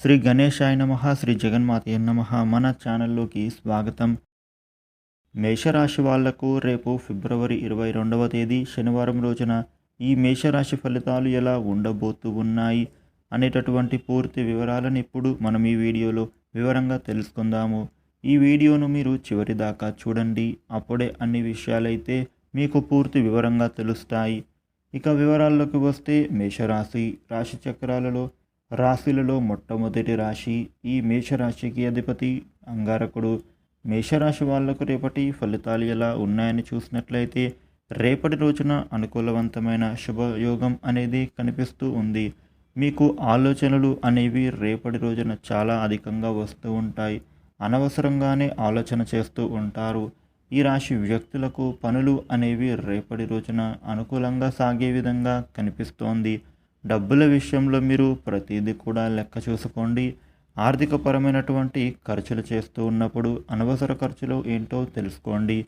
శ్రీ గణేశాయ నమ శ్రీ జగన్మాత నమ. మన ఛానల్లోకి స్వాగతం. మేషరాశి వాళ్ళకు రేపు ఫిబ్రవరి ఇరవై రెండవ తేదీ శనివారం రోజున ఈ మేషరాశి ఫలితాలు ఎలా ఉండబోతూ ఉన్నాయి అనేటటువంటి పూర్తి వివరాలను ఇప్పుడు మనం ఈ వీడియోలో వివరంగా తెలుసుకుందాము. ఈ వీడియోను మీరు చివరి దాకా చూడండి. అప్పుడే అన్ని విషయాలైతే మీకు పూర్తి వివరంగా తెలుస్తాయి. ఇక వివరాల్లోకి వస్తే మేషరాశి రాశి చక్రాలలో రాశులలో మొట్టమొదటి రాశి ఈ మేషరాశికి అధిపతి. అంగారకుడు మేషరాశి వాళ్ళకు రేపటి ఫలితాలు ఎలా ఉన్నాయని చూసినట్లయితే రేపటి రోజున అనుకూలవంతమైన శుభయోగం అనేది కనిపిస్తూ ఉంది. మీకు ఆలోచనలు అనేవి రేపటి రోజున చాలా అధికంగా వస్తూ ఉంటాయి. అనవసరంగానే ఆలోచన చేస్తూ ఉంటారు. ఈ రాశి వ్యక్తులకు పనులు అనేవి రేపటి రోజున అనుకూలంగా సాగే విధంగా కనిపిస్తోంది. డబ్బుల విషయంలో మీరు ప్రతిదీ కూడా లెక్క చూసుకోండి. ఆర్థికపరమైనటువంటి ఖర్చులు చేస్తూ ఉన్నప్పుడు అనవసర ఖర్చులు ఏంటో తెలుసుకోండి.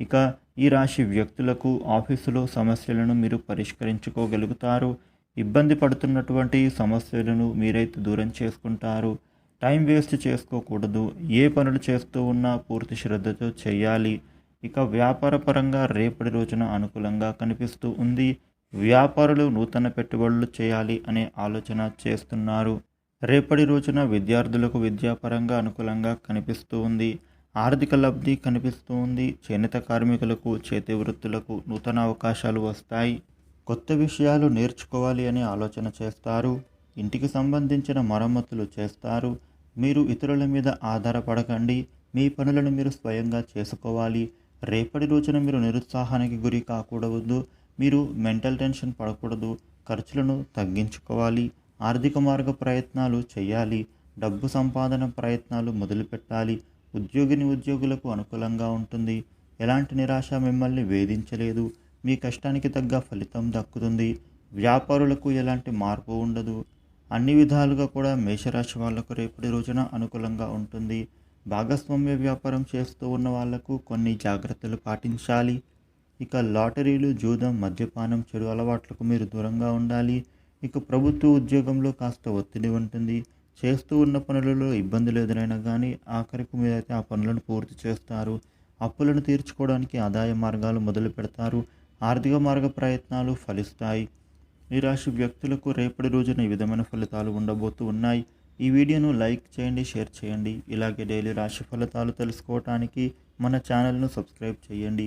ఇక ఈ రాశి వ్యక్తులకు ఆఫీసులో సమస్యలను మీరు పరిష్కరించుకోగలుగుతారు. ఇబ్బంది పడుతున్నటువంటి సమస్యలను మీరైతే దూరం చేసుకుంటారు. టైం వేస్ట్ చేసుకోకూడదు. ఏ పనులు చేస్తూ ఉన్నా పూర్తి శ్రద్ధతో చేయాలి. ఇక వ్యాపారపరంగా రేపటి రోజున అనుకూలంగా కనిపిస్తూ ఉంది. వ్యాపారులు నూతన పెట్టుబడులు చేయాలి అనే ఆలోచన చేస్తున్నారు. రేపటి రోజున విద్యార్థులకు విద్యాపరంగా అనుకూలంగా కనిపిస్తూ ఉంది. ఆర్థిక లబ్ధి కనిపిస్తూ ఉంది. చేనేత కార్మికులకు చేతి వృత్తులకు నూతన అవకాశాలు వస్తాయి. కొత్త విషయాలు నేర్చుకోవాలి అనే ఆలోచన చేస్తారు. ఇంటికి సంబంధించిన మరమ్మతులు చేస్తారు. మీరు ఇతరుల మీద ఆధారపడకండి. మీ పనులను మీరు స్వయంగా చేసుకోవాలి. రేపటి రోజున మీరు నిరుత్సాహానికి గురి కాకూడదు మీరు మెంటల్ టెన్షన్ పడకూడదు ఖర్చులను తగ్గించుకోవాలి ఆర్థిక మార్గ ప్రయత్నాలు చేయాలి డబ్బు సంపాదన ప్రయత్నాలు మొదలుపెట్టాలి ఉద్యోగిని ఉద్యోగులకు అనుకూలంగా ఉంటుంది. ఎలాంటి నిరాశ మిమ్మల్ని వేధించలేదు. మీ కష్టానికి తగ్గ ఫలితం దక్కుతుంది. వ్యాపారులకు ఎలాంటి మార్పు ఉండదు. అన్ని విధాలుగా కూడా మేషరాశి వాళ్ళకు రేపటి రోజున అనుకూలంగా ఉంటుంది. భాగస్వామ్య వ్యాపారం చేస్తూ ఉన్న వాళ్ళకు కొన్ని జాగ్రత్తలు పాటించాలి. ఇక లాటరీలు జూదం మద్యపానం చెడు అలవాట్లకు మీరు దూరంగా ఉండాలి. ఇక ప్రభుత్వ ఉద్యోగంలో కాస్త ఒత్తిడి ఉంటుంది. చేస్తూ ఉన్న పనులలో ఇబ్బందులు ఎదురైనా కానీ ఆఖరికి మీరైతే ఆ పనులను పూర్తి చేస్తారు. అప్పులను తీర్చుకోవడానికి ఆదాయ మార్గాలు మొదలు పెడతారు. ఆర్థిక మార్గ ప్రయత్నాలు ఫలిస్తాయి. ఈ రాశి వ్యక్తులకు రేపటి రోజున ఈ విధమైన ఫలితాలు ఉండబోతూ ఉన్నాయి. ఈ వీడియోను లైక్ చేయండి షేర్ చేయండి. ఇలాగే డైలీ రాశి ఫలితాలు తెలుసుకోవటానికి మన ఛానల్ను సబ్స్క్రైబ్ చేయండి.